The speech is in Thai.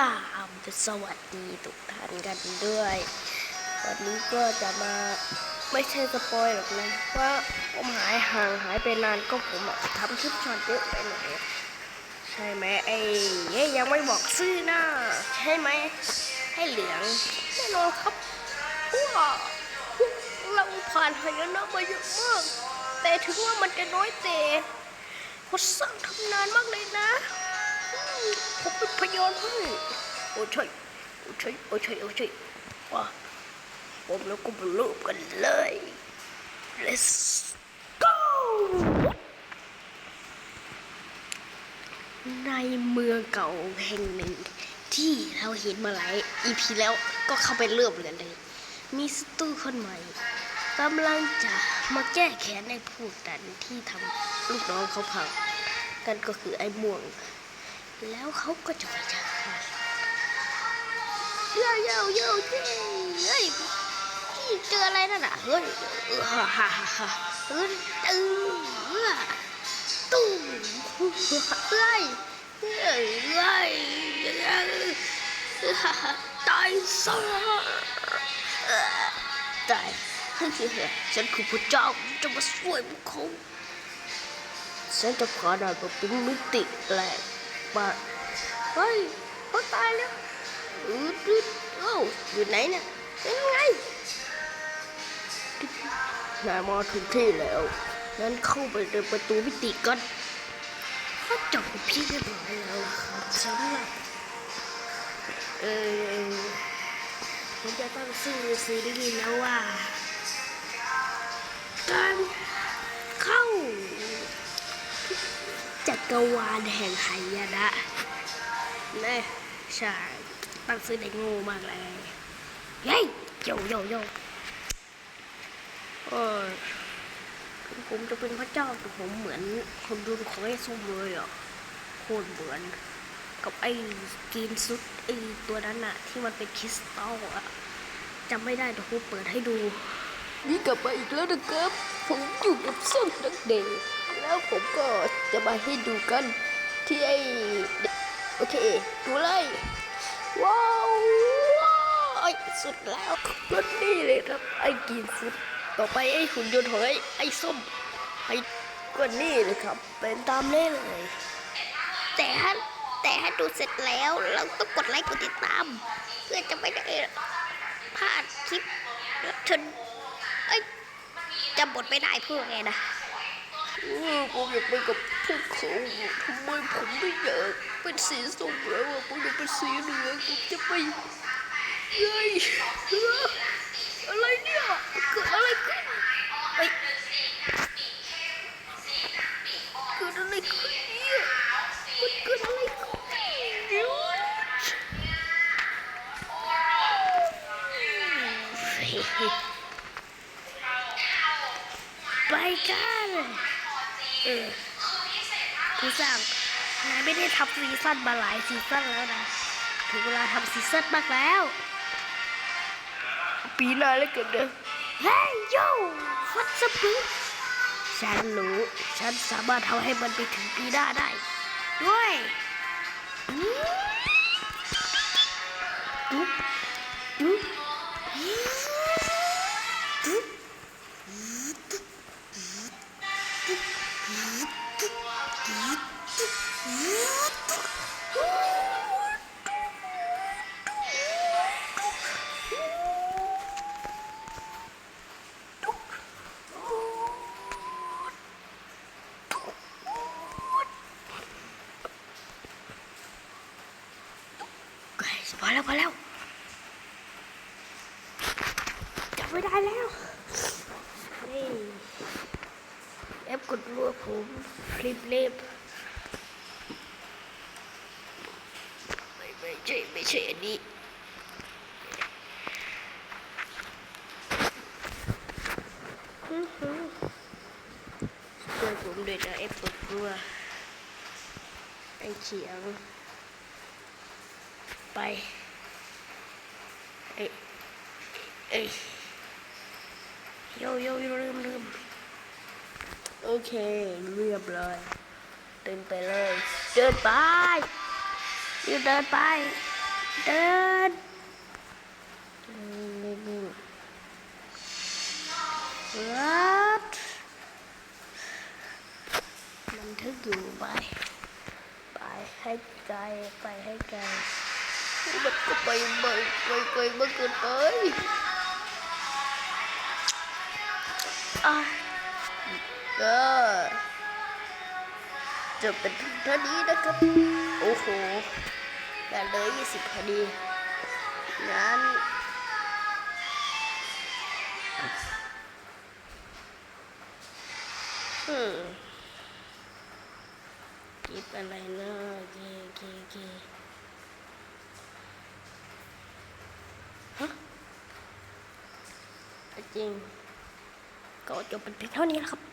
ราบสวัสดีทุกท่านกันด้วย วันนี้ก็จะมาไม่ใช่สปอยหรอกนะว่าผมหายห่างหายไปนานก็ผมทำคลิปช็อตเยอะไปหน่อยใช่ไหมไอ้เย้ยังไม่บอกชื่อนะใช่ไหมให้เหลืองแน่นอนครับว่าเราผ่านหายนะมาเยอะมาก แต่ถึงว่ามันจะน้อยแต่เขาสร้างทำนานมากเลยนะ ผมเป็นพยานให้โอ้ใช่โอ้ใช่โอ้ใช่โอ้ใช่ว่าผมแล้วก็มาเริ่มกันเลย let's go ในเมืองเก่าแห่งหนึ่ง ที่เราเห็นมาหลาย EP แล้วก็เข้าไปเริ่มกันเลย มีสตูคนใหม่กำลังจะมาแก้แค้นในผู้ดันที่ทำลูกน้องเขาพังกันก็คือไอ้ม่วง แล้วเขาก็จะไปจัดการเย้เย้าเย้าเย้เฮ้ยพี่เจออะไรนั่นอะเฮ้ยเออฮ่าฮ่าฮ่าฮ่าเฮ้ยตึ้งเฮ้ยตุ้มเฮ้ยเฮ้ยเฮ้ยเฮ้ยตายซะเออตายเฮ้ยฉันคือพระเจ้าจะมาช่วยพวกเขาฉันจะขอได้มาเป็นมิติแรก มาเฮ้ยเขาตายแล้วอืดอืดเอ้าอยู่ไหนเนี่ยเป็นไงนายมาถึงที่แล้วงั้นเข้าไปในประตูมิติกันก็จบเป็นพี่เรียบร้อยแล้วล่ะครับสำหรับเออผมจะตั้งชื่อซีรีส์นะว่าการเข้าจั กวาลแห่งไหายนะนี่ใช่ตั้งซื้อได้งูมากเลยเฮ้ยโยโยโยเออผมจะเป็นพระเจ้าแต่ผมเหมือนคนดูของไอ้ส้มเลยอะโคตรเหมือน กับไอ้กรีนซุดไอ้ตัวนั้นอะที่มันเป็นคริสตัลอะจำไม่ได้เดี๋ยวผมเปิดให้ดู นี่กลับมาอีกแล้วนะครับ ผมอยู่กับส้มนักเด็ก แล้วผมก็จะมาให้ดูกันที่ไอโอเค ดูเลย ว้าวว้าวไอสุดแล้วรถนี่เลยครับ ไอ้กินสุดต่อไปไอ้หุ่นยนต์ของไอ้ไอ้ส้มไอ้ก็นี่เลยครับ เป็นตามนี้เลย แต่ถ้าแต่ถ้าดูเสร็จแล้วเราต้องกดไลค์กดติดตาม เพื่อจะไม่ได้พลาดคลิปรับชนเอ้ยจำบทไม่ได้เพื่อไงนะ ผมอยากไปกับพวกเขาทำไมผมไม่อยากเป็นสีส้มแล้วอะผมอยากเป็นสีเหลืองผมจะไปเฮ้ยเอ้ออะไรเนี่ยเกิดอะไรขึ้นเฮ้เกิดอะไรขึ้นเนี่ยมันเกิดอะไรขึ้นเดี๋ยวเฮ้ยไปกัน เออผู้สร้างนายไม่ได้ทำซีซั่นมาหลายซีซั่นแล้วนะ ถึงเวลาทำซีซั่นมากแล้ว ปีหน้าแล้วกันเด้อเฮ้ยโย่ฟัดสปูฉันรู้ ฉันสามารถทำให้มันไปถึงปีหน้าได้ ด้วยดุ๊บดุ๊บ แล้วพอแล้วจับไม่ได้แล้วนี่เอฟกดรัวผมคลิปเล็บไม่ไม่ใช่ไม่ใช่อันนี้อือหือช่วยผมด้วยนะเอฟกดรัวไอเฉียงไป อ้ยเอ้ยโยโยโยลืมลืมโอเคเรียบร้อยเดินไปเลย เดินไปยืนเดินไป เดินวัดมันทึกอยู่ไป ไปให้ไกล ไปให้ไกล มันก็ไปไปไปไกลมากเกินไปอะก็จะเป็นเท่านี้นะครับ โอ้โหแปดเลยยี่สิบพอดีงั้นอืมคิดอะไรเนอะเกเกเกฮะจ ริง ก็จบเป็นเพียงเท่านี้แล้วครับ